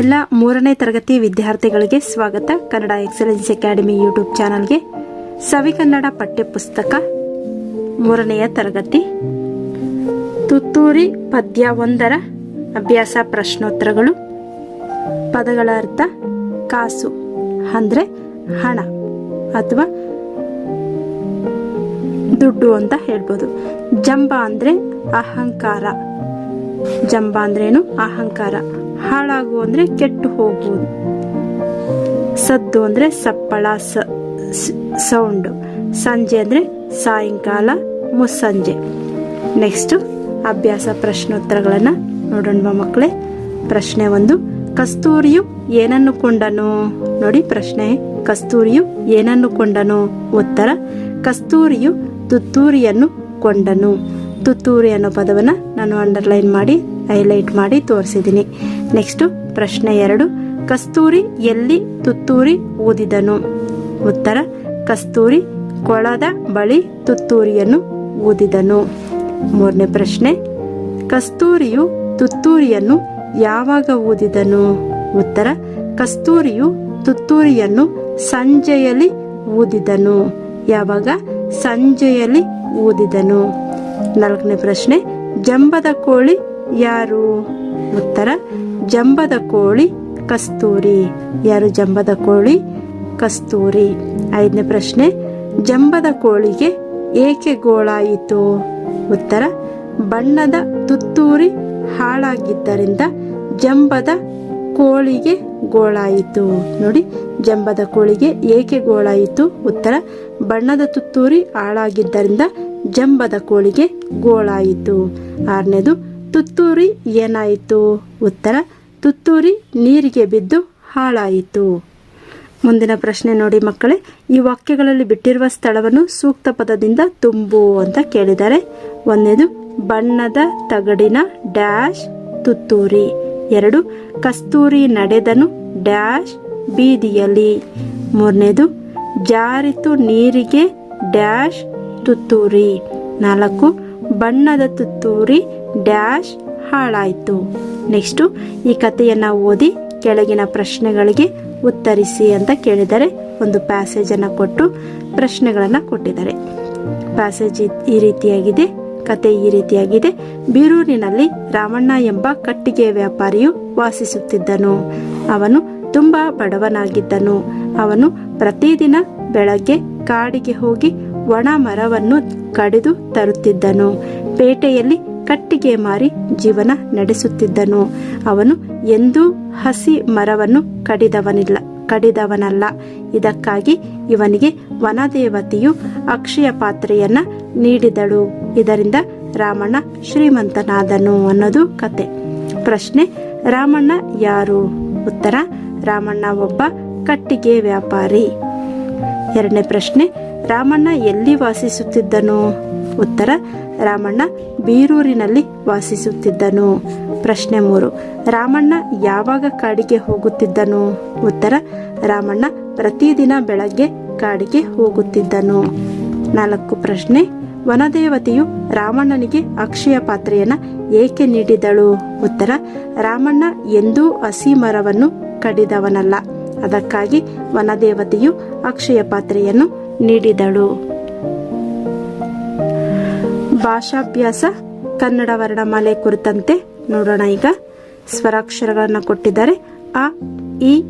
ಎಲ್ಲ ಮೂರನೇ ತರಗತಿ ವಿದ್ಯಾರ್ಥಿಗಳಿಗೆ ಸ್ವಾಗತ. ಕನ್ನಡ ಎಕ್ಸಲೆನ್ಸ್ ಅಕಾಡೆಮಿ ಯೂಟ್ಯೂಬ್ ಚಾನಲ್ಗೆ ಸವಿ ಕನ್ನಡ ಪಠ್ಯಪುಸ್ತಕ ಮೂರನೆಯ ತರಗತಿ. ತುತ್ತೂರಿ ಪದ್ಯ ಒಂದರ ಅಭ್ಯಾಸ ಪ್ರಶ್ನೋತ್ತರಗಳು. ಪದಗಳ ಅರ್ಥ ಕಾಸು, ಅಂದರೆ ಹಣ ಅಥವಾ ದುಡ್ಡು ಅಂತ ಹೇಳ್ಬೋದು. ಜಂಬ ಅಂದರೆ ಅಹಂಕಾರ. ಜಂಬ ಅಂದ್ರೇನು ಅಹಂಕಾರ. ಹಾಳಾಗು ಅಂದ್ರೆ ಕೆಟ್ಟು ಹೋಗುವುದು ಸದ್ದು ಅಂದ್ರೆ ಸಪ್ಪಳ ಸೌಂಡ್. ಸಂಜೆ ಅಂದ್ರೆ ಸಾಯಂಕಾಲ, ಮುಸ್ಸಂಜೆ. ನೆಕ್ಸ್ಟ್ ಅಭ್ಯಾಸ ಪ್ರಶ್ನೋತ್ತರಗಳನ್ನು ನೋಡೋಣ ಮಕ್ಕಳೇ. ಪ್ರಶ್ನೆ ಒಂದು, ಕಸ್ತೂರಿಯು ಏನನ್ನು ಕೊಂಡನು ನೋಡಿ ಪ್ರಶ್ನೆ, ಕಸ್ತೂರಿಯು ಏನನ್ನು ಕೊಂಡನು ಉತ್ತರ, ಕಸ್ತೂರಿಯು ತುತ್ತೂರಿಯನ್ನು ಕೊಂಡನು. ತುತ್ತೂರಿ ಅನ್ನೋ ಪದವನ್ನು ನಾನು ಅಂಡರ್ಲೈನ್ ಮಾಡಿ ಹೈಲೈಟ್ ಮಾಡಿ ತೋರಿಸಿದ್ದೀನಿ. ನೆಕ್ಸ್ಟು ಪ್ರಶ್ನೆ ಎರಡು. ಕಸ್ತೂರಿ ಎಲ್ಲಿ ತುತ್ತೂರಿ ಊದಿದನು? ಉತ್ತರ, ಕಸ್ತೂರಿ ಕೊಳದ ಬಳಿ ತುತ್ತೂರಿಯನ್ನು ಊದಿದನು. ಮೂರನೇ ಪ್ರಶ್ನೆ, ಕಸ್ತೂರಿಯು ತುತ್ತೂರಿಯನ್ನು ಯಾವಾಗ ಊದಿದನು? ಉತ್ತರ, ಕಸ್ತೂರಿಯು ತುತ್ತೂರಿಯನ್ನು ಸಂಜೆಯಲ್ಲಿ ಊದಿದನು. ಯಾವಾಗ? ಸಂಜೆಯಲ್ಲಿ ಊದಿದನು. ನಾಲ್ಕನೇ ಪ್ರಶ್ನೆ, ಜಂಬದ ಕೋಳಿ ಯಾರು? ಉತ್ತರ ಜಂಬದ ಕೋಳಿ ಕಸ್ತೂರಿ. ಯಾರು ಜಂಬದ ಕೋಳಿ? ಕಸ್ತೂರಿ. ಐದನೇ ಪ್ರಶ್ನೆ, ಜಂಬದ ಕೋಳಿಗೆ ಏಕೆ ಗೋಳಾಯಿತು? ಉತ್ತರ, ಬಣ್ಣದ ತುತ್ತೂರಿ ಹಾಳಾಗಿದ್ದರಿಂದ ಜಂಬದ ಕೋಳಿಗೆ ಗೋಳಾಯಿತು. ನೋಡಿ, ಜಂಬದ ಕೋಳಿಗೆ ಏಕೆ ಗೋಳಾಯಿತು? ಉತ್ತರ, ಬಣ್ಣದ ತುತ್ತೂರಿ ಹಾಳಾಗಿದ್ದರಿಂದ ಜಂಬದ ಕೋಳಿಗೆ ಗೋಳಾಯಿತು. ಆರನೇದು ತುತ್ತೂರಿ ಏನಾಯಿತು? ಉತ್ತರ, ತುತ್ತೂರಿ ನೀರಿಗೆ ಬಿದ್ದು ಹಾಳಾಯಿತು. ಮುಂದಿನ ಪ್ರಶ್ನೆ ನೋಡಿ ಮಕ್ಕಳೇ, ಈ ವಾಕ್ಯಗಳಲ್ಲಿ ಬಿಟ್ಟಿರುವ ಸ್ಥಳವನ್ನು ಸೂಕ್ತ ಪದದಿಂದ ತುಂಬು ಅಂತ ಕೇಳಿದ್ದಾರೆ ಒಂದೇದು, ಬಣ್ಣದ ತಗಡಿನ ಡ್ಯಾಶ್ ತುತ್ತೂರಿ, ಎರಡು, ಕಸ್ತೂರಿ ನಡೆದನು ಡ್ಯಾಶ್ ಬೀದಿಯಲ್ಲಿ, ಮೂರನೇದು, ಜಾರಿತು ನೀರಿಗೆ ಡ್ಯಾಶ್ ತುತ್ತೂರಿ, ನಾಲ್ಕು, ಬಣ್ಣದ ತುತ್ತೂರಿ ಡ್ಯಾಶ್ ಹಾಳಾಯಿತು. ನೆಕ್ಸ್ಟು ಈ ಕಥೆಯನ್ನು ಓದಿ ಕೆಳಗಿನ ಪ್ರಶ್ನೆಗಳಿಗೆ ಉತ್ತರಿಸಿ ಅಂತ ಕೇಳಿದರೆ ಒಂದು ಪ್ಯಾಸೇಜನ್ನು ಕೊಟ್ಟು ಪ್ರಶ್ನೆಗಳನ್ನು ಕೊಟ್ಟಿದ್ದಾರೆ. ಪ್ಯಾಸೇಜ್ ಈ ರೀತಿಯಾಗಿದೆ ಕತೆ ಈ ರೀತಿಯಾಗಿದೆ. ಬೀರೂರಿನಲ್ಲಿ ರಾಮಣ್ಣ ಎಂಬ ಕಟ್ಟಿಗೆ ವ್ಯಾಪಾರಿಯು ವಾಸಿಸುತ್ತಿದ್ದನು. ಅವನು ತುಂಬ ಬಡವನಾಗಿದ್ದನು. ಅವನು ಪ್ರತಿದಿನ ಬೆಳಗ್ಗೆ ಕಾಡಿಗೆ ಹೋಗಿ ಒಣ ಮರವನ್ನು ಕಡಿದು ತರುತ್ತಿದ್ದನು. ಪೇಟೆಯಲ್ಲಿ ಕಟ್ಟಿಗೆ ಮಾರಿ ಜೀವನ ನಡೆಸುತ್ತಿದ್ದನು. ಅವನು ಎಂದೂ ಹಸಿ ಮರವನ್ನು ಕಡಿದವನಿಲ್ಲ, ಕಡಿದವನಲ್ಲ. ಇದಕ್ಕಾಗಿ ಇವನಿಗೆ ವನದೇವತೆಯು ಅಕ್ಷಯ ಪಾತ್ರೆಯನ್ನ ನೀಡಿದಳು. ಇದರಿಂದ ರಾಮಣ್ಣ ಶ್ರೀಮಂತನಾದನು ಅನ್ನೋದು ಕತೆ. ಪ್ರಶ್ನೆ, ರಾಮಣ್ಣ ಯಾರು? ಉತ್ತರ, ರಾಮಣ್ಣ ಒಬ್ಬ ಕಟ್ಟಿಗೆ ವ್ಯಾಪಾರಿ. ಎರಡನೇ ಪ್ರಶ್ನೆ, ರಾಮಣ್ಣ ಎಲ್ಲಿ ವಾಸಿಸುತ್ತಿದ್ದನು? ಉತ್ತರ, ರಾಮಣ್ಣ ಬೀರೂರಿನಲ್ಲಿ ವಾಸಿಸುತ್ತಿದ್ದನು. ಪ್ರಶ್ನೆ ಮೂರು, ರಾಮಣ್ಣ ಯಾವಾಗ ಕಾಡಿಗೆ ಹೋಗುತ್ತಿದ್ದನು? ಉತ್ತರ, ರಾಮಣ್ಣ ಪ್ರತಿದಿನ ಬೆಳಗ್ಗೆ ಕಾಡಿಗೆ ಹೋಗುತ್ತಿದ್ದನು. ನಾಲ್ಕು ಪ್ರಶ್ನೆ, ವನದೇವತೆಯು ರಾಮಣ್ಣನಿಗೆ ಅಕ್ಷಯ ಪಾತ್ರೆಯನ್ನು ಏಕೆ ನೀಡಿದಳು? ಉತ್ತರ, ರಾಮಣ್ಣ ಎಂದೂ ಹಸಿ ಮರವನ್ನು ಕಡಿದವನಲ್ಲ. ಅದಕ್ಕಾಗಿ ವನದೇವತೆಯು ಅಕ್ಷಯ ಪಾತ್ರೆಯನ್ನು ನೀಡಿದಳು. ಭಾಷಾಭ್ಯಾಸ ಕನ್ನಡ ವರ್ಣಮಾಲೆ ಕುರಿತಂತೆ ನೋಡೋಣ ಈಗ. ಸ್ವರಾಕ್ಷರಗಳನ್ನು ಕೊಟ್ಟಿದ್ದಾರೆ. ಅ, ಇ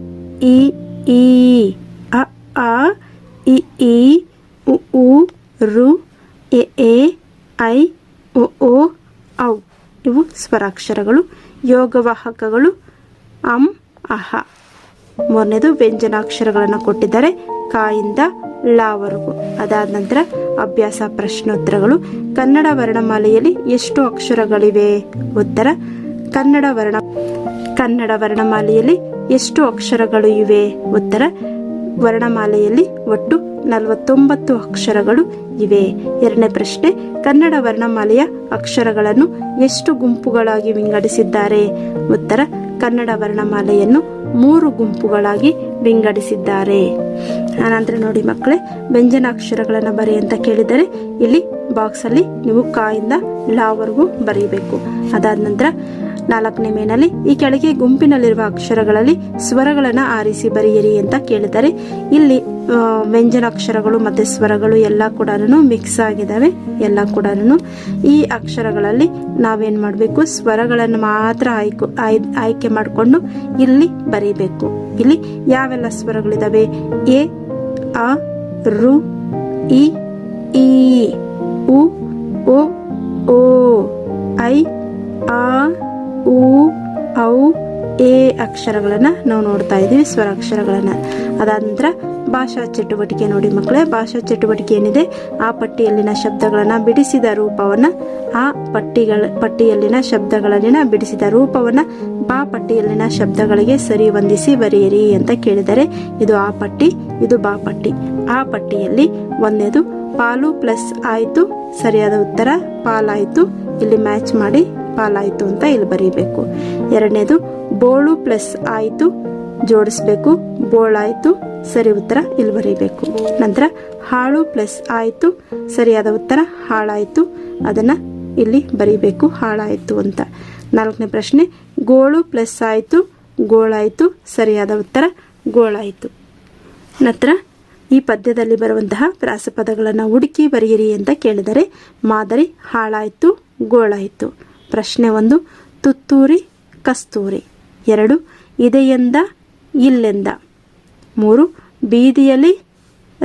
ಇ ಈ ಅ, ಆ, ಇ ಈ ಉ ಉ, ರು, ಎ ಎ, ಐ ಒ ಓ ಔ. ಇವು ಸ್ವರಾಕ್ಷರಗಳು, ಯೋಗವಾಹಕಗಳು. ಅಂ, ಅಹ. ಮೂರನೇದು ವ್ಯಂಜನಾಕ್ಷರಗಳನ್ನು ಕೊಟ್ಟಿದ್ದಾರೆ. ಕಾಯಿಂದ ಲಾವರೆಗೂ. ಅದಾದ ನಂತರ ಅಭ್ಯಾಸ, ಪ್ರಶ್ನೋತ್ತರಗಳು. ಕನ್ನಡ ವರ್ಣಮಾಲೆಯಲ್ಲಿ ಎಷ್ಟು ಅಕ್ಷರಗಳಿವೆ. ಉತ್ತರ, ಕನ್ನಡ ವರ್ಣ, ಕನ್ನಡ ವರ್ಣಮಾಲೆಯಲ್ಲಿ ಎಷ್ಟು ಅಕ್ಷರಗಳು ಇವೆ. ಉತ್ತರ, ವರ್ಣಮಾಲೆಯಲ್ಲಿ ಒಟ್ಟು ನಲವತ್ತೊಂಬತ್ತು ಅಕ್ಷರಗಳು ಇವೆ. ಎರಡನೇ ಪ್ರಶ್ನೆ, ಕನ್ನಡ ವರ್ಣಮಾಲೆಯ ಅಕ್ಷರಗಳನ್ನು ಎಷ್ಟು ಗುಂಪುಗಳಾಗಿ ವಿಂಗಡಿಸಿದ್ದಾರೆ? ಉತ್ತರ ಕನ್ನಡ ವರ್ಣಮಾಲೆಯನ್ನು ಮೂರು ಗುಂಪುಗಳಾಗಿ ವಿಂಗಡಿಸಿದ್ದಾರೆ. ಆನಂತರ ನೋಡಿ ಮಕ್ಕಳೇ, ವ್ಯಂಜನಾಕ್ಷರಗಳನ್ನು ಬರಿ ಅಂತ ಕೇಳಿದರೆ ಇಲ್ಲಿ ಬಾಕ್ಸಲ್ಲಿ ನೀವು ಕಾಯಿಂದ ಲಾವರೆಗೂ ಬರೀಬೇಕು. ಅದಾದ ನಂತರ ನಾಲ್ಕನೇ ಮೇನಲ್ಲಿ, ಈ ಕೆಳಗೆ ಗುಂಪಿನಲ್ಲಿರುವ ಅಕ್ಷರಗಳಲ್ಲಿ ಸ್ವರಗಳನ್ನು ಆರಿಸಿ ಬರೆಯಿರಿ ಅಂತ ಕೇಳಿದ್ದಾರೆ ಇಲ್ಲಿ ವ್ಯಂಜನ ಅಕ್ಷರಗಳು ಮತ್ತೆ ಸ್ವರಗಳು ಎಲ್ಲ ಕೂಡ ಮಿಕ್ಸ್ ಆಗಿದ್ದಾವೆ ಎಲ್ಲ ಕೂಡ ಈ ಅಕ್ಷರಗಳಲ್ಲಿ ನಾವೇನು ಮಾಡಬೇಕು, ಸ್ವರಗಳನ್ನು ಮಾತ್ರ ಆಯ್ಕೆ, ಆಯ್- ಆಯ್ಕೆ ಮಾಡಿಕೊಂಡು ಇಲ್ಲಿ ಬರೀಬೇಕು. ಇಲ್ಲಿ ಯಾವೆಲ್ಲ ಸ್ವರಗಳಿದಾವೆ? ಎ, ಅ, ರು, ಇ ಈ ಉ ಓ, ಐ, ಆ ಉ, ಔ, ಎ ಅಕ್ಷರಗಳನ್ನು ನಾವು ನೋಡ್ತಾ ಇದ್ದೀವಿ ಸ್ವರಾಕ್ಷರಗಳನ್ನು ಅದಾದ ನಂತರ ಭಾಷಾ ಚಟುವಟಿಕೆ ನೋಡಿ ಮಕ್ಕಳೇ, ಭಾಷಾ ಚಟುವಟಿಕೆ ಏನಿದೆ? ಆ ಪಟ್ಟಿಯಲ್ಲಿನ ಶಬ್ದಗಳನ್ನು ಬಿಡಿಸಿದ ರೂಪವನ್ನು, ಆ ಪಟ್ಟಿಗಳ, ಪಟ್ಟಿಯಲ್ಲಿನ ಶಬ್ದಗಳಲ್ಲಿನ ಬಿಡಿಸಿದ ರೂಪವನ್ನು ಬಾ ಪಟ್ಟಿಯಲ್ಲಿನ ಶಬ್ದಗಳಿಗೆ ಸರಿ ಹೊಂದಿಸಿ ಬರೆಯಿರಿ ಅಂತ ಕೇಳಿದರೆ, ಇದು ಆ ಪಟ್ಟಿ, ಇದು ಬಾ ಪಟ್ಟಿ. ಆ ಪಟ್ಟಿಯಲ್ಲಿ ಒಂದೇದು, ಪಾಲು ಪ್ಲಸ್ ಆಯಿತು, ಸರಿಯಾದ ಉತ್ತರ ಪಾಲಾಯಿತು. ಇಲ್ಲಿ ಮ್ಯಾಚ್ ಮಾಡಿ ಪಾಲಾಯಿತು ಅಂತ ಇಲ್ಲಿ ಬರೀಬೇಕು. ಎರಡನೇದು, ಬೋಳು ಪ್ಲಸ್ ಆಯಿತು, ಜೋಡಿಸ್ಬೇಕು. ಬೋಳಾಯಿತು ಸರಿ ಉತ್ತರ ಇಲ್ಲಿ ಬರೀಬೇಕು. ನಂತರ, ಹಾಳು ಪ್ಲಸ್ ಆಯಿತು, ಸರಿಯಾದ ಉತ್ತರ ಹಾಳಾಯಿತು. ಅದನ್ನು ಇಲ್ಲಿ ಬರೀಬೇಕು, ಹಾಳಾಯಿತು ಅಂತ. ನಾಲ್ಕನೇ ಪ್ರಶ್ನೆ, ಗೋಳು ಪ್ಲಸ್ ಆಯಿತು, ಗೋಳಾಯಿತು, ಸರಿಯಾದ ಉತ್ತರ ಗೋಳಾಯಿತು. ನಂತರ, ಈ ಪದ್ಯದಲ್ಲಿ ಬರುವಂತಹ ಪ್ರಾಸಪದಗಳನ್ನು ಹುಡುಕಿ ಬರೆಯಿರಿ ಅಂತ ಕೇಳಿದರೆ, ಮಾದರಿ ಹಾಳಾಯಿತು, ಗೋಳಾಯಿತು. ಪ್ರಶ್ನೆ ಒಂದು, ತುತ್ತೂರಿ, ಕಸ್ತೂರಿ. ಎರಡು, ಇದೆಯೆಂದ, ಇಲ್ಲೆಂದ. ಮೂರು, ಬೀದಿಯಲ್ಲಿ,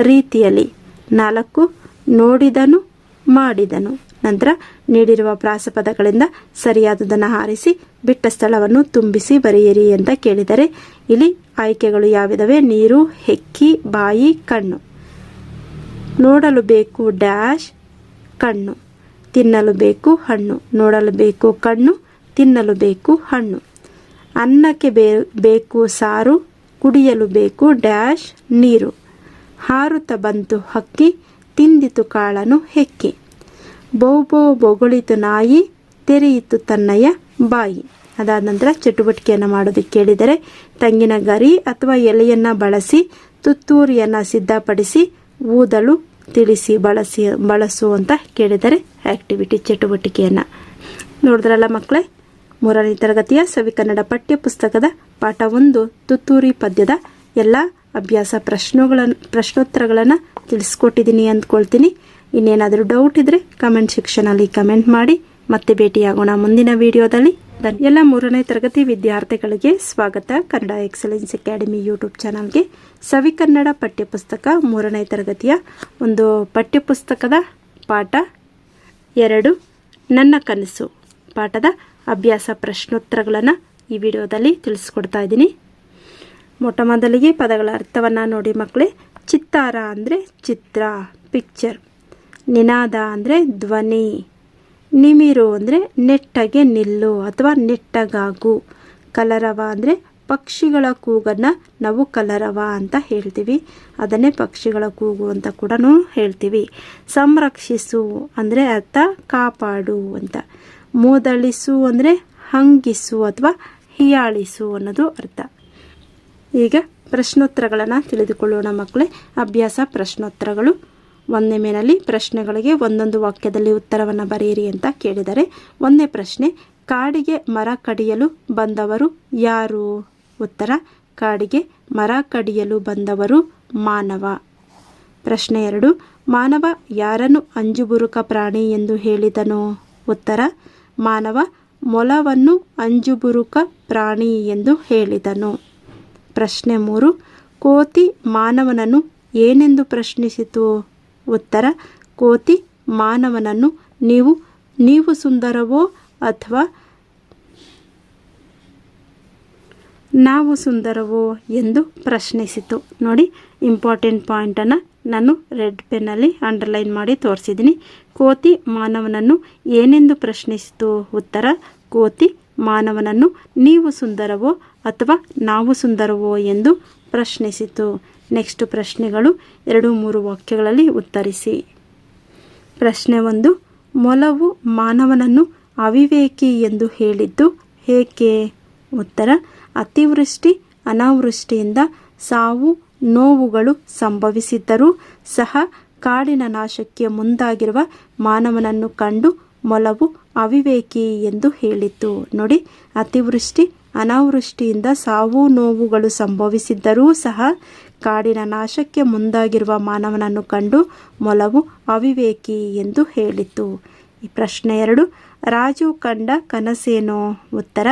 ರೀತಿಯಲ್ಲಿ. ನಾಲ್ಕು, ನೋಡಿದನು, ಮಾಡಿದನು. ನಂತರ ನೀಡಿರುವ ಪ್ರಾಸಪದಗಳಿಂದ ಸರಿಯಾದದನ್ನು ಆರಿಸಿ ಬಿಟ್ಟ ಸ್ಥಳವನ್ನು ತುಂಬಿಸಿ ಬರೆಯಿರಿ ಅಂತ ಕೇಳಿದರೆ, ಇಲ್ಲಿ ಆಯ್ಕೆಗಳು ಯಾವಿದವೆ? ನೀರು, ಹೆಕ್ಕಿ, ಬಾಯಿ, ಕಣ್ಣು. ನೋಡಲು ಬೇಕು ಡ್ಯಾಶ್, ಕಣ್ಣು. ತಿನ್ನಲು ಬೇಕು ಹಣ್ಣು, ನೋಡಲು ಬೇಕು ಕಣ್ಣು, ತಿನ್ನಲು ಬೇಕು ಹಣ್ಣು. ಅನ್ನಕ್ಕೆ ಬೇಕು ಸಾರು, ಕುಡಿಯಲು ಬೇಕು ಡ್ಯಾಶ್ ನೀರು. ಹಾರುತ್ತ ಬಂತು ಹಕ್ಕಿ, ತಿಂದಿತು ಕಾಳನು ಹೆಕ್ಕಿ. ಬೋ ಬೊಗಳಿತು ನಾಯಿ, ತೆರೆಯಿತು ತನ್ನಯ ಬಾಯಿ. ಅದಾದ ನಂತರ ಚಟುವಟಿಕೆಯನ್ನು ಮಾಡೋದಕ್ಕೆ ಕೇಳಿದರೆ, ತೆಂಗಿನ ಗರಿ ಅಥವಾ ಎಲೆಯನ್ನು ಬಳಸಿ, ತುತ್ತೂರಿಯನ್ನು ಸಿದ್ಧಪಡಿಸಿ, ಊದಲು ತಿಳಿಸಿ ಬಳಸಿ ಬಳಸು ಅಂತ ಕೇಳಿದರೆ ಆ್ಯಕ್ಟಿವಿಟಿ ಚಟುವಟಿಕೆಯನ್ನು ನೋಡಿದ್ರಲ್ಲ ಮಕ್ಕಳೇ? ಮೂರನೇ ತರಗತಿಯ ಸವಿಕನ್ನಡ ಪಠ್ಯ ಪುಸ್ತಕದ ಪಾಠ ಒಂದು, ತುತ್ತೂರಿ ಪದ್ಯದ ಎಲ್ಲ ಅಭ್ಯಾಸ ಪ್ರಶ್ನೆಗಳನ್ನು ಪ್ರಶ್ನೋತ್ತರಗಳನ್ನು ತಿಳಿಸ್ಕೊಟ್ಟಿದ್ದೀನಿ ಅಂದ್ಕೊಳ್ತೀನಿ. ಇನ್ನೇನಾದರೂ ಡೌಟ್ ಇದ್ದರೆ ಕಮೆಂಟ್ ಸೆಕ್ಷನಲ್ಲಿ ಕಮೆಂಟ್ ಮಾಡಿ. ಮತ್ತೆ ಭೇಟಿಯಾಗೋಣ ಮುಂದಿನ ವಿಡಿಯೋದಲ್ಲಿ. ಎಲ್ಲ ಮೂರನೇ ತರಗತಿ ವಿದ್ಯಾರ್ಥಿಗಳಿಗೆ ಸ್ವಾಗತ. ಕನ್ನಡ ಎಕ್ಸಲೆನ್ಸ್ ಅಕಾಡೆಮಿ ಯೂಟ್ಯೂಬ್ ಚಾನಲ್ಗೆ ಸವಿಕನ್ನಡ ಪಠ್ಯಪುಸ್ತಕ ಮೂರನೇ ತರಗತಿಯ ಒಂದು ಪಠ್ಯಪುಸ್ತಕದ ಪಾಠ ಎರಡು. ನನ್ನ ಕನಸು ಪಾಠದ ಅಭ್ಯಾಸ ಪ್ರಶ್ನೋತ್ತರಗಳನ್ನು ಈ ವಿಡಿಯೋದಲ್ಲಿ ತಿಳಿಸ್ಕೊಡ್ತಾ ಇದ್ದೀನಿ. ಮೊಟ್ಟ ಮೊದಲಿಗೆ ಪದಗಳ ಅರ್ಥವನ್ನು ನೋಡಿ ಮಕ್ಕಳೇ. ಚಿತ್ತಾರ ಅಂದರೆ ಚಿತ್ರ ಪಿಕ್ಚರ್ ನಿನಾದ ಅಂದರೆ ಧ್ವನಿ. ನಿಮಿರು ಅಂದರೆ ನೆಟ್ಟಗೆ ನಿಲ್ಲು ಅಥವಾ ನೆಟ್ಟಗಾಗು. ಕಲರವ ಅಂದರೆ ಪಕ್ಷಿಗಳ ಕೂಗನ್ನು ನಾವು ಕಲರವ ಅಂತ ಹೇಳ್ತೀವಿ. ಅದನ್ನೇ ಪಕ್ಷಿಗಳ ಕೂಗು ಅಂತ ಕೂಡ ಹೇಳ್ತೀವಿ. ಸಂರಕ್ಷಿಸು ಅಂದರೆ ಅರ್ಥ ಕಾಪಾಡು ಅಂತ. ಮೂದಳಿಸು ಅಂದರೆ ಹಂಗಿಸು ಅಥವಾ ಹಿಯಾಳಿಸು ಅನ್ನೋದು ಅರ್ಥ. ಈಗ ಪ್ರಶ್ನೋತ್ತರಗಳನ್ನು ತಿಳಿದುಕೊಳ್ಳೋಣ ಮಕ್ಕಳೇ. ಅಭ್ಯಾಸ ಪ್ರಶ್ನೋತ್ತರಗಳು. ಒಂದನೇ ಮೇನಲ್ಲಿ ಪ್ರಶ್ನೆಗಳಿಗೆ ಒಂದೊಂದು ವಾಕ್ಯದಲ್ಲಿ ಉತ್ತರವನ್ನು ಬರೆಯಿರಿ ಅಂತ ಕೇಳಿದರೆ ಒಂದನೇ ಪ್ರಶ್ನೆ, ಕಾಡಿಗೆ ಮರ ಕಡಿಯಲು ಬಂದವರು ಯಾರು? ಉತ್ತರ, ಕಾಡಿಗೆ ಮರ ಕಡಿಯಲು ಬಂದವರು ಮಾನವ. ಪ್ರಶ್ನೆ ಎರಡು, ಮಾನವ ಯಾರನ್ನು ಅಂಜುಬುರುಕ ಪ್ರಾಣಿ ಎಂದು ಹೇಳಿದನು? ಉತ್ತರ, ಮಾನವ ಮೊಲವನ್ನು ಅಂಜುಬುರುಕ ಪ್ರಾಣಿ ಎಂದು ಹೇಳಿದನು. ಪ್ರಶ್ನೆ ಮೂರು, ಕೋತಿ ಮಾನವನನ್ನು ಏನೆಂದು ಪ್ರಶ್ನಿಸಿತು? ಉತ್ತರ, ಕೋತಿ, ಮಾನವನನ್ನು ನೀವು ನೀವು ಸುಂದರವೋ ಅಥವಾ ನಾವು ಸುಂದರವೋ ಎಂದು ಪ್ರಶ್ನಿಸಿತು. ನೋಡಿ ಇಂಪಾರ್ಟೆಂಟ್ ಪಾಯಿಂಟನ್ನು ನಾನು ರೆಡ್ ಪೆನ್ನಲ್ಲಿ ಅಂಡರ್ಲೈನ್ ಮಾಡಿ ತೋರಿಸಿದ್ದೀನಿ ಕೋತಿ, ಮಾನವನನ್ನು ಏನೆಂದು ಪ್ರಶ್ನಿಸಿತು? ಉತ್ತರ, ಕೋತಿ, ಮಾನವನನ್ನು ನೀವು ಸುಂದರವೋ ಅಥವಾ ನಾವು ಸುಂದರವೋ ಎಂದು ಪ್ರಶ್ನಿಸಿತು. ನೆಕ್ಸ್ಟ್ ಪ್ರಶ್ನೆಗಳು ಎರಡು ಮೂರು ವಾಕ್ಯಗಳಲ್ಲಿ ಉತ್ತರಿಸಿ. ಪ್ರಶ್ನೆ ಒಂದು, ಮೊಲವು ಮಾನವನನ್ನು ಅವಿವೇಕಿ ಎಂದು ಹೇಳಿದ್ದು ಏಕೆ? ಉತ್ತರ, ಅತಿವೃಷ್ಟಿ, ಅನಾವೃಷ್ಟಿಯಿಂದ ಸಾವು, ನೋವುಗಳು ಸಂಭವಿಸಿದ್ದರೂ ಸಹ ಕಾಡಿನ ನಾಶಕ್ಕೆ ಮುಂದಾಗಿರುವ ಮಾನವನನ್ನು ಕಂಡು ಮೊಲವು ಅವಿವೇಕಿ ಎಂದು ಹೇಳಿತು ನೋಡಿ, ಅತಿವೃಷ್ಟಿ, ಅನಾವೃಷ್ಟಿಯಿಂದ ಸಾವು, ನೋವುಗಳು ಸಂಭವಿಸಿದ್ದರೂ ಸಹ ಕಾಡಿನ ನಾಶಕ್ಕೆ ಮುಂದಾಗಿರುವ ಮಾನವನನ್ನು ಕಂಡು ಮೊಲವು ಅವಿವೇಕಿ ಎಂದು ಹೇಳಿತು. ಈ ಪ್ರಶ್ನೆ ಎರಡು, ರಾಜು ಕಂಡ ಕನಸೇನೋ? ಉತ್ತರ,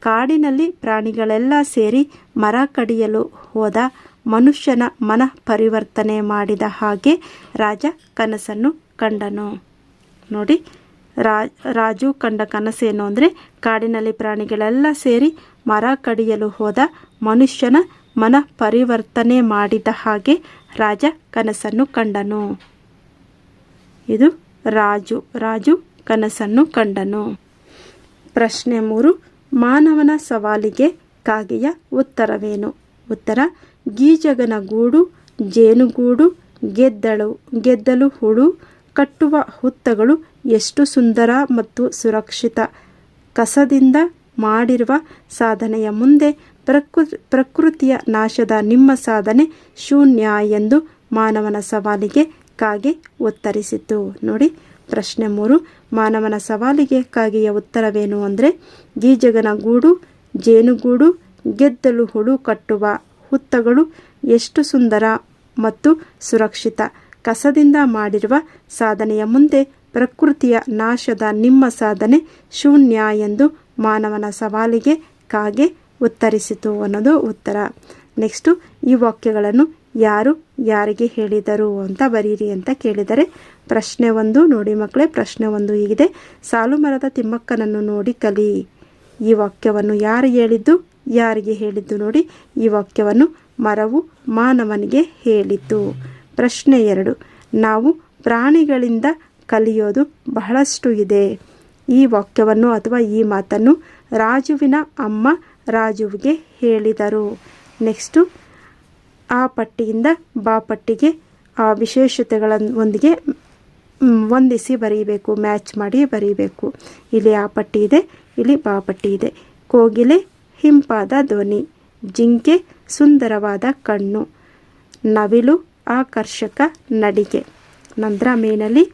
ಕಾಡಿನಲ್ಲಿ ಪ್ರಾಣಿಗಳೆಲ್ಲ ಸೇರಿ ಮರ ಕಡಿಯಲು ಹೋದ ಮನುಷ್ಯನ ಮನ ಪರಿವರ್ತನೆ ಮಾಡಿದ ಹಾಗೆ ರಾಜ ಕನಸನ್ನು ಕಂಡನು. ನೋಡಿ ರಾಜು ಕಂಡ ಕನಸೇನು ಅಂದರೆ ಕಾಡಿನಲ್ಲಿ ಪ್ರಾಣಿಗಳೆಲ್ಲ ಸೇರಿ ಮರ ಕಡಿಯಲು ಹೋದ ಮನುಷ್ಯನ ಮನ ಪರಿವರ್ತನೆ ಮಾಡಿದ ಹಾಗೆ ರಾಜ ಕನಸನ್ನು ಕಂಡನು. ಇದು ರಾಜು ರಾಜು ಕನಸನ್ನು ಕಂಡನು. ಪ್ರಶ್ನೆ ಮೂರು, ಮಾನವನ ಸವಾಲಿಗೆ ಕಾಗೆಯ ಉತ್ತರವೇನು? ಉತ್ತರ ಗೀಜಗನ ಗೂಡು ಜೇನುಗೂಡು, ಗೆದ್ದಳು, ಗೆದ್ದಲು ಹುಳು, ಕಟ್ಟುವ ಹುತ್ತಗಳು ಎಷ್ಟು ಸುಂದರ ಮತ್ತು ಸುರಕ್ಷಿತ. ಕಸದಿಂದ ಮಾಡಿರುವ ಸಾಧನೆಯ ಮುಂದೆ ಪ್ರಕೃ, ಪ್ರಕೃತಿಯ ನಾಶದ ನಿಮ್ಮ ಸಾಧನೆ ಶೂನ್ಯ ಎಂದು ಮಾನವನ ಸವಾಲಿಗೆ ಕಾಗೆ ಉತ್ತರಿಸಿತು. ನೋಡಿ, ಪ್ರಶ್ನೆ ಮೂರು. ಮಾನವನ ಸವಾಲಿಗೆ ಕಾಗೆಯ ಉತ್ತರವೇನು ಅಂದರೆ ಗೀಜಗನ ಗೂಡು ಜೇನುಗೂಡು, ಗೆದ್ದಲು ಹುಳು ಕಟ್ಟುವ ಹುತ್ತಗಳು ಎಷ್ಟು ಸುಂದರ ಮತ್ತು ಸುರಕ್ಷಿತ. ಕಸದಿಂದ ಮಾಡಿರುವ ಸಾಧನೆಯ ಮುಂದೆ ಪ್ರಕೃತಿಯ ನಾಶದ ನಿಮ್ಮ ಸಾಧನೆ ಶೂನ್ಯ ಎಂದು ಮಾನವನ ಸವಾಲಿಗೆ ಕಾಗೆ ಉತ್ತರಿಸಿತು ಅನ್ನೋದು ಉತ್ತರ. ನೆಕ್ಸ್ಟು, ಈ ವಾಕ್ಯಗಳನ್ನು ಯಾರು ಯಾರಿಗೆ ಹೇಳಿದರು ಅಂತ ಬರೀರಿ ಅಂತ ಕೇಳಿದರೆ, ಪ್ರಶ್ನೆ ಒಂದು ನೋಡಿ ಮಕ್ಕಳೇ, ಪ್ರಶ್ನೆ ಒಂದು ಹೀಗಿದೆ. ಸಾಲು ಮರದ ತಿಮ್ಮಕ್ಕನನ್ನು ನೋಡಿ ಕಲಿ. ಈ ವಾಕ್ಯವನ್ನು ಯಾರು ಹೇಳಿದ್ದು, ಯಾರಿಗೆ ಹೇಳಿದ್ದು ನೋಡಿ. ಈ ವಾಕ್ಯವನ್ನು ಮರವು ಮಾನವನಿಗೆ ಹೇಳಿತು. ಪ್ರಶ್ನೆ ಎರಡು, ನಾವು ಪ್ರಾಣಿಗಳಿಂದ ಕಲಿಯೋದು ಬಹಳಷ್ಟು ಇದೆ. ಈ ವಾಕ್ಯವನ್ನು ಅಥವಾ ಈ ಮಾತನ್ನು ರಾಜುವಿನ ಅಮ್ಮ ರಾಜುವಿಗೆ ಹೇಳಿದರು. ನೆಕ್ಸ್ಟು, ಆ ಪಟ್ಟಿಯಿಂದ ಬಾ ಪಟ್ಟಿಗೆ ಆ ವಿಶೇಷತೆಗಳೊಂದಿಗೆ ಹೊಂದಿಸಿ ಬರೀಬೇಕು, ಮ್ಯಾಚ್ ಮಾಡಿ ಬರೀಬೇಕು. ಇಲ್ಲಿ ಆ ಪಟ್ಟಿ ಇದೆ, ಇಲ್ಲಿ ಬಾ ಪಟ್ಟಿ ಇದೆ. ಕೋಗಿಲೆ, ಹಿಂಪಾದ ಧ್ವನಿ, ಜಿಂಕೆ, ಸುಂದರವಾದ ಕಣ್ಣು, ನವಿಲು, ಆಕರ್ಷಕ ನಡಿಗೆ. ನಂತರ ಮೇನಲ್ಲಿ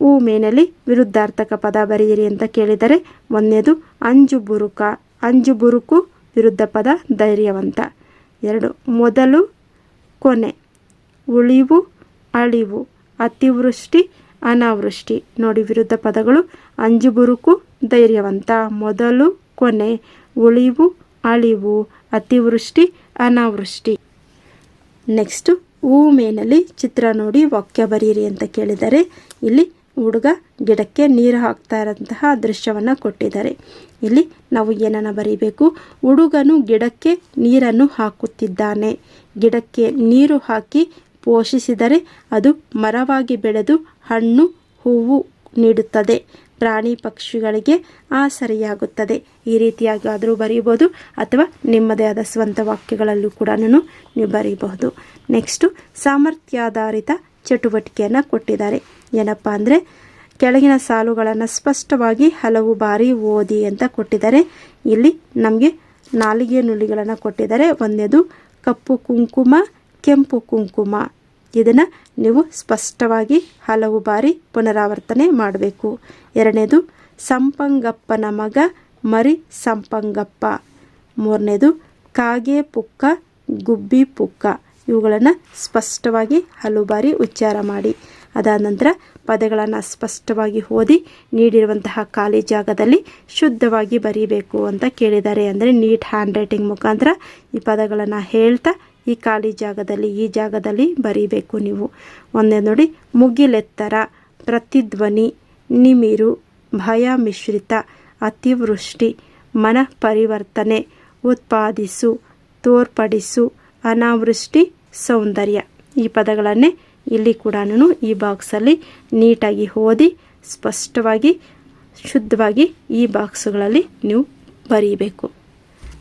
ಹೂ ಮೇನಲ್ಲಿ ವಿರುದ್ಧಾರ್ಥಕ ಪದ ಬರೆಯಿರಿ ಅಂತ ಕೇಳಿದರೆ, ಒಂದನೇದು ಅಂಜು ಬುರುಕ ಅಂಜು ಬುರುಕು ವಿರುದ್ಧ ಪದ ಧೈರ್ಯವಂತ. ಎರಡು, ಮೊದಲು ಕೊನೆ. ಉಳಿವು, ಅಳಿವು, ಅತಿವೃಷ್ಟಿ, ಅನಾವೃಷ್ಟಿ. ನೋಡಿ ವಿರುದ್ಧ ಪದಗಳು ಅಂಜು ಬುರುಕು ಧೈರ್ಯವಂತ. ಮೊದಲು ಕೊನೆ. ಉಳಿವು, ಅಳಿವು, ಅತಿವೃಷ್ಟಿ, ಅನಾವೃಷ್ಟಿ. ನೆಕ್ಸ್ಟು ಹೂ ಮೇನಲ್ಲಿ ಚಿತ್ರ ನೋಡಿ ವಾಕ್ಯ ಬರೀರಿ ಅಂತ ಕೇಳಿದರೆ ಇಲ್ಲಿ ಹುಡುಗ ಗಿಡಕ್ಕೆ ನೀರು ಹಾಕ್ತಾ ಇರೋಂತಹ ದೃಶ್ಯವನ್ನು ಕೊಟ್ಟಿದ್ದಾರೆ. ಇಲ್ಲಿ ನಾವು ಏನನ್ನು ಬರೀಬೇಕು? ಹುಡುಗನು ಗಿಡಕ್ಕೆ ನೀರನ್ನು ಹಾಕುತ್ತಿದ್ದಾನೆ. ಗಿಡಕ್ಕೆ ನೀರು ಹಾಕಿ ಪೋಷಿಸಿದರೆ ಅದು ಮರವಾಗಿ ಬೆಳೆದು ಹಣ್ಣು, ಹೂವು ನೀಡುತ್ತದೆ. ಪ್ರಾಣಿ ಪಕ್ಷಿಗಳಿಗೆ ಆಸರೆಯಾಗುತ್ತದೆ. ಈ ರೀತಿಯಾಗಿ ಆದರೂ ಬರೀಬೋದು ಅಥವಾ ನಿಮ್ಮದೇ ಆದ ಸ್ವಂತ ವಾಕ್ಯಗಳಲ್ಲೂ ಕೂಡ ನೀವು ಬರೀಬಹುದು. ನೆಕ್ಸ್ಟು ಸಾಮರ್ಥ್ಯಾಧಾರಿತ ಚಟುವಟಿಕೆಯನ್ನು ಕೊಟ್ಟಿದ್ದಾರೆ. ಏನಪ್ಪ ಅಂದರೆ ಕೆಳಗಿನ ಸಾಲುಗಳನ್ನು ಸ್ಪಷ್ಟವಾಗಿ ಹಲವು ಬಾರಿ ಓದಿ ಅಂತ ಕೊಟ್ಟಿದ್ದಾರೆ. ಇಲ್ಲಿ ನಮಗೆ ನಾಲಿಗೆ ನುಲಿಗಳನ್ನು ಕೊಟ್ಟಿದ್ದಾರೆ. ಒಂದೇದು ಕಪ್ಪು ಕುಂಕುಮ, ಕೆಂಪು ಕುಂಕುಮ. ಇದನ್ನು ನೀವು ಸ್ಪಷ್ಟವಾಗಿ ಹಲವು ಬಾರಿ ಪುನರಾವರ್ತನೆ ಮಾಡಬೇಕು. ಎರಡನೇದು ಸಂಪಂಗಪ್ಪನ ಮಗ ಮರಿ ಸಂಪಂಗಪ್ಪ. ಮೂರನೇದು ಕಾಗೆ ಪುಕ್ಕ, ಗುಬ್ಬಿ ಪುಕ್ಕ. ಇವುಗಳನ್ನು ಸ್ಪಷ್ಟವಾಗಿ ಹಲವು ಬಾರಿ ಉಚ್ಚಾರ ಮಾಡಿ. ಅದಾದ ನಂತರ ಪದಗಳನ್ನು ಸ್ಪಷ್ಟವಾಗಿ ಓದಿ ನೀಡಿರುವಂತಹ ಖಾಲಿ ಜಾಗದಲ್ಲಿ ಶುದ್ಧವಾಗಿ ಬರೀಬೇಕು ಅಂತ ಕೇಳಿದ್ದಾರೆ. ಅಂದರೆ ನೀಟ್ ಹ್ಯಾಂಡ್ ರೈಟಿಂಗ್ ಮುಖಾಂತರ ಈ ಪದಗಳನ್ನು ಹೇಳ್ತಾ ಈ ಖಾಲಿ ಜಾಗದಲ್ಲಿ, ಈ ಜಾಗದಲ್ಲಿ ಬರೀಬೇಕು ನೀವು. ಒಂದೇ ನೋಡಿ, ಮುಗಿಲೆತ್ತರ, ಪ್ರತಿಧ್ವನಿ, ನಿಮಿರು, ಭಯ ಮಿಶ್ರಿತ, ಅತಿವೃಷ್ಟಿ, ಮನ ಪರಿವರ್ತನೆ, ಉತ್ಪಾದಿಸು, ತೋರ್ಪಡಿಸು, ಅನಾವೃಷ್ಟಿ, ಸೌಂದರ್ಯ ಈ ಪದಗಳನ್ನೇ ಇಲ್ಲಿ ಕೂಡ ಈ ಬಾಕ್ಸಲ್ಲಿ ನೀಟಾಗಿ ಓದಿ, ಸ್ಪಷ್ಟವಾಗಿ, ಶುದ್ಧವಾಗಿ ಈ ಬಾಕ್ಸ್ಗಳಲ್ಲಿ ನೀವು ಬರೀಬೇಕು.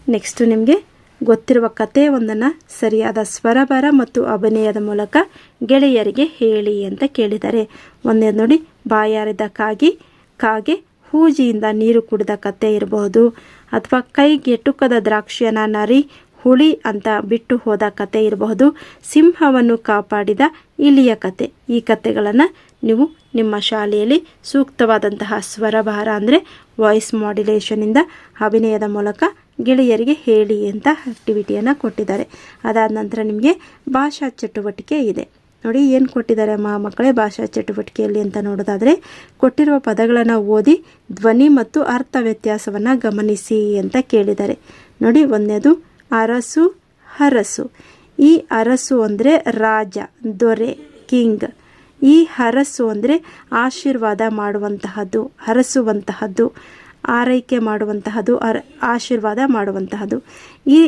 ನೆಕ್ಸ್ಟು ನಿಮಗೆ ಗೊತ್ತಿರುವ ಕತೆ ಒಂದನ್ನು ಸರಿಯಾದ ಸ್ವರಬರ ಮತ್ತು ಅಭಿನಯದ ಮೂಲಕ ಗೆಳೆಯರಿಗೆ ಹೇಳಿ ಅಂತ ಕೇಳಿದ್ದಾರೆ ಒಂದೇ ನೋಡಿ, ಬಾಯಾರಿದ ಕಾಗಿ, ಕಾಗೆ ಹೂಜಿಯಿಂದ ನೀರು ಕುಡಿದ ಕತೆ ಇರಬಹುದು. ಅಥವಾ ಕೈಗೆ ಟುಕ್ಕದ ದ್ರಾಕ್ಷಿಯನ್ನು ನರಿ ಹುಳಿ ಅಂತ ಬಿಟ್ಟು ಹೋದ ಕತೆ ಇರಬಹುದು. ಸಿಂಹವನ್ನು ಕಾಪಾಡಿದ ಇಲಿಯ ಕತೆ. ಈ ಕತೆಗಳನ್ನು ನೀವು ನಿಮ್ಮ ಶಾಲೆಯಲ್ಲಿ ಸೂಕ್ತವಾದಂತಹ ಸ್ವರಭಾರ ಅಂದರೆ ವಾಯ್ಸ್ ಮಾಡ್ಯುಲೇಷನಿಂದ ಅಭಿನಯದ ಮೂಲಕ ಗೆಳೆಯರಿಗೆ ಹೇಳಿ ಅಂತ ಆಕ್ಟಿವಿಟಿಯನ್ನು ಕೊಟ್ಟಿದ್ದಾರೆ. ಅದಾದ ನಂತರ ನಿಮಗೆ ಭಾಷಾ ಚಟುವಟಿಕೆ ಇದೆ. ನೋಡಿ ಏನು ಕೊಟ್ಟಿದ್ದಾರೆ ಮಾ ಮಕ್ಕಳೇ ಭಾಷಾ ಚಟುವಟಿಕೆಯಲ್ಲಿ ಅಂತ ನೋಡೋದಾದರೆ ಕೊಟ್ಟಿರುವ ಪದಗಳನ್ನು ಓದಿ ಧ್ವನಿ ಮತ್ತು ಅರ್ಥ ವ್ಯತ್ಯಾಸವನ್ನು ಗಮನಿಸಿ ಅಂತ ಕೇಳಿದ್ದಾರೆ. ನೋಡಿ ಒಂದನೇದು ಅರಸು, ಹರಸು. ಈ ಅರಸು ಅಂದರೆ ರಾಜ, ದೊರೆ, ಕಿಂಗ್. ಈ ಹರಸು ಅಂದರೆ ಆಶೀರ್ವಾದ ಮಾಡುವಂತಹದ್ದು, ಹರಸುವಂತಹದ್ದು, ಆರೈಕೆ ಮಾಡುವಂತಹದ್ದು, ಅರ, ಆಶೀರ್ವಾದ ಮಾಡುವಂತಹದ್ದು. ಈ,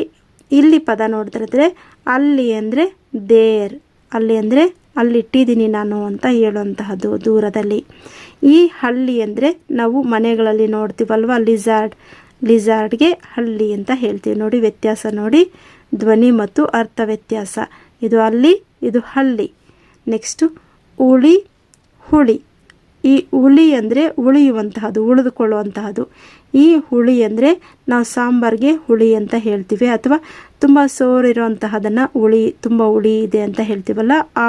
ಇಲ್ಲಿ ಪದ ನೋಡಿದ್ರೆ ಅಲ್ಲಿ ಅಂದರೆ ದೇರ್, ಅಲ್ಲಿ ಅಂದರೆ ಅಲ್ಲಿಟ್ಟಿದ್ದೀನಿ ನಾನು ಅಂತ ಹೇಳುವಂತಹದ್ದು ದೂರದಲ್ಲಿ. ಈ ಹಳ್ಳಿ ಅಂದರೆ ನಾವು ಮನೆಗಳಲ್ಲಿ ನೋಡ್ತೀವಲ್ವ ಲಿಝಾರ್ಡ್ ಲಿಝಾರ್ಡ್ಗೆ ಹಳ್ಳಿ ಅಂತ ಹೇಳ್ತೀವಿ. ನೋಡಿ, ವ್ಯತ್ಯಾಸ ನೋಡಿ. ಧ್ವನಿ ಮತ್ತು ಅರ್ಥ ವ್ಯತ್ಯಾಸ. ಇದು ಅಲ್ಲಿ, ಇದು ಹಳ್ಳಿ. ನೆಕ್ಸ್ಟು ಉಳಿ, ಹುಳಿ. ಈ ಹುಳಿ ಅಂದರೆ ಉಳಿಯುವಂತಹದ್ದು, ಉಳಿದುಕೊಳ್ಳುವಂತಹದ್ದು. ಈ ಹುಳಿ ಅಂದರೆ ನಾವು ಸಾಂಬಾರಿಗೆ ಹುಳಿ ಅಂತ ಹೇಳ್ತೀವಿ. ಅಥವಾ ತುಂಬ ಸೋರಿರುವಂತಹದನ್ನು ಹುಳಿ ತುಂಬ ಹುಳಿ ಇದೆ ಅಂತ ಹೇಳ್ತೀವಲ್ಲ, ಆ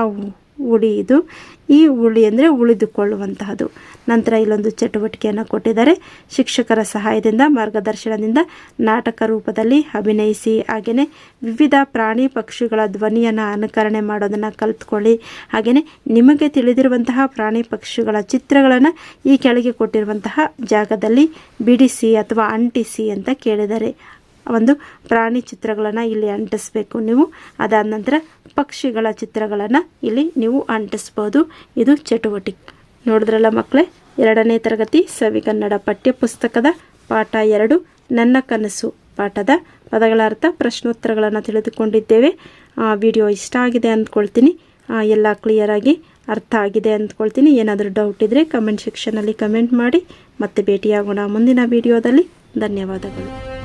ಹುಳಿ ಇದು. ಈ ಹುಳಿ ಅಂದರೆ ಉಳಿದುಕೊಳ್ಳುವಂತಹದ್ದು. ನಂತರ ಇಲ್ಲೊಂದು ಚಟುವಟಿಕೆಯನ್ನು ಕೊಟ್ಟಿದ್ದಾರೆ. ಶಿಕ್ಷಕರ ಸಹಾಯದಿಂದ, ಮಾರ್ಗದರ್ಶನದಿಂದ ನಾಟಕ ರೂಪದಲ್ಲಿ ಅಭಿನಯಿಸಿ ಹಾಗೆಯೇ ವಿವಿಧ ಪ್ರಾಣಿ ಪಕ್ಷಿಗಳ ಧ್ವನಿಯನ್ನು ಅನುಕರಣೆ ಮಾಡೋದನ್ನು ಕಲ್ತ್ಕೊಳ್ಳಿ. ಹಾಗೆಯೇ ನಿಮಗೆ ತಿಳಿದಿರುವಂತಹ ಪ್ರಾಣಿ ಪಕ್ಷಿಗಳ ಚಿತ್ರಗಳನ್ನು ಈ ಕೆಳಗೆ ಕೊಟ್ಟಿರುವಂತಹ ಜಾಗದಲ್ಲಿ ಬಿಡಿಸಿ ಅಥವಾ ಅಂಟಿಸಿ ಅಂತ ಕೇಳಿದ್ದಾರೆ. ಒಂದು ಪ್ರಾಣಿ ಚಿತ್ರಗಳನ್ನು ಇಲ್ಲಿ ಅಂಟಿಸ್ಬೇಕು ನೀವು. ಅದಾದ ನಂತರ ಪಕ್ಷಿಗಳ ಚಿತ್ರಗಳನ್ನು ಇಲ್ಲಿ ನೀವು ಅಂಟಿಸ್ಬೋದು. ಇದು ಚಟುವಟಿಕೆ. ನೋಡಿದ್ರಲ್ಲ ಮಕ್ಕಳೇ, ಎರಡನೇ ತರಗತಿ ಸವಿಗನ್ನಡ ಪಠ್ಯ ಪುಸ್ತಕದ ಪಾಠ ಎರಡು, ನನ್ನ ಕನಸು ಪಾಠದ ಪದಗಳ ಅರ್ಥ ಪ್ರಶ್ನೋತ್ತರಗಳನ್ನು ತಿಳಿದುಕೊಂಡಿದ್ದೇವೆ. ವಿಡಿಯೋ ಇಷ್ಟ ಆಗಿದೆ ಅಂದ್ಕೊಳ್ತೀನಿ. ಎಲ್ಲ ಕ್ಲಿಯರಾಗಿ ಅರ್ಥ ಆಗಿದೆ ಅಂದ್ಕೊಳ್ತೀನಿ. ಏನಾದರೂ ಡೌಟ್ ಇದ್ದರೆ ಕಮೆಂಟ್ ಸೆಕ್ಷನಲ್ಲಿ ಕಮೆಂಟ್ ಮಾಡಿ. ಮತ್ತೆ ಭೇಟಿಯಾಗೋಣ ಮುಂದಿನ ವಿಡಿಯೋದಲ್ಲಿ. ಧನ್ಯವಾದಗಳು.